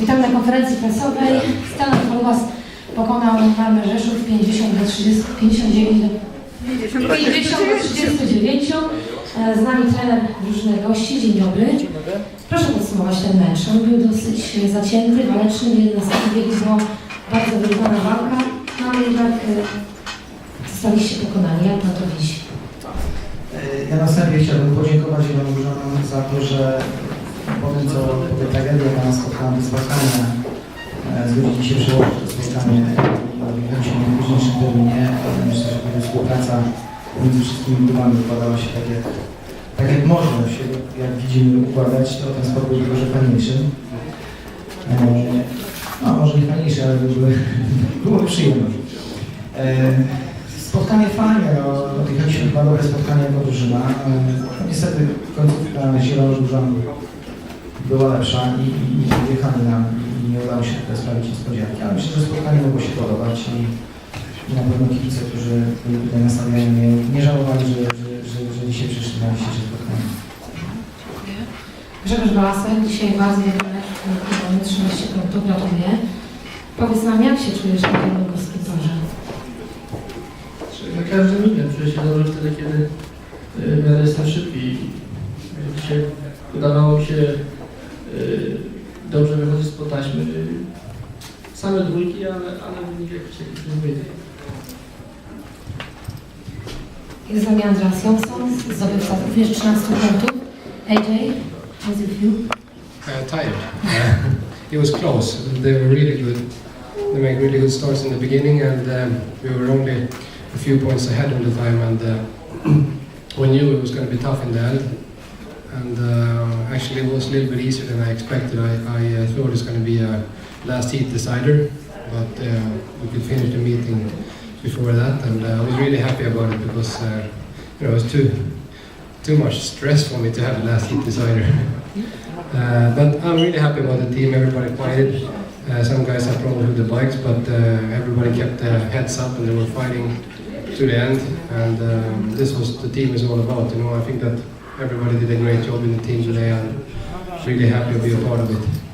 Witam na konferencji prasowej. Stanów Chorwas pokonał Malmę Rzeszów 50 do 30, 59 do 50 do 39. E, Z nami trener drużyny gości. Dzień dobry. Proszę podsumować ten mecz. On był dosyć zacięty, waleczny, w 11 wieku bardzo wyrównana walka, no ale jednak e, zostaliście pokonani. Jak pan to widzi? Ja na wstępie chciałbym podziękować Zielonorzonom za to, że po tym, co tragedii, jaka nas spotkała, te spotkania, zgodzili się przełożyć to spotkanie odbyło się w późniejszym terminie. Myślę, że współpraca między wszystkimi klubami układała się tak jak, tak jak można się, jak widzimy, układać, to ten sport był dużo fajniejszy. E, No, może nie fajniejszy, ale były, było przyjemne. E, Spotkanie fajne, no, odjechaliśmy chyba dobre spotkanie jako drużyna. E, No, niestety końcówka Zielonożółżan była lepsza i, i, i nam i nie udało się tutaj sprawić niespodzianki, ale myślę, że spotkanie mogło się podobać i, i na pewno kibice, którzy byli tutaj nastawieni, nie, nie żałowali, że, że, że, że dzisiaj przyszli na dzisiejsze spotkanie. Grzegorz Balasek, dzisiaj bardzo mamy 13 punktów, gratuluję. Powiedz nam, jak się czujesz na tym gospitorze? Na każdym innym czuję się dobrze wtedy, kiedy y, w miarę jestem szybki. Dzisiaj udawało mi się dobrze wychodzić z taśmy. Same dwójki, ale, ale wynik jakiś jakiś nie wyjdzie. Jest z nami Andreas Jonsson, zdobywca również 13 punktów. AJ, how's it feel? uh, tired. Uh, it was close. They were really good. They made really good starts in the beginning, and um, we were only a few points ahead all the time. And uh, we knew it was going to be tough in the end. And uh, actually, it was a little bit easier than I expected. I, I uh, thought it was going to be a last heat decider, but uh, we could finish the meeting before that, and uh, I was really happy about it because uh, you know it was too too much stress for me to have the last heat decider. Uh, but I'm really happy about the team. Everybody played. Uh, some guys had problems with the bikes, but uh, everybody kept their heads up and they were fighting to the end. And um, this was the team is all about. You know, I think that everybody did a great job in the team today, and really happy to be a part of it.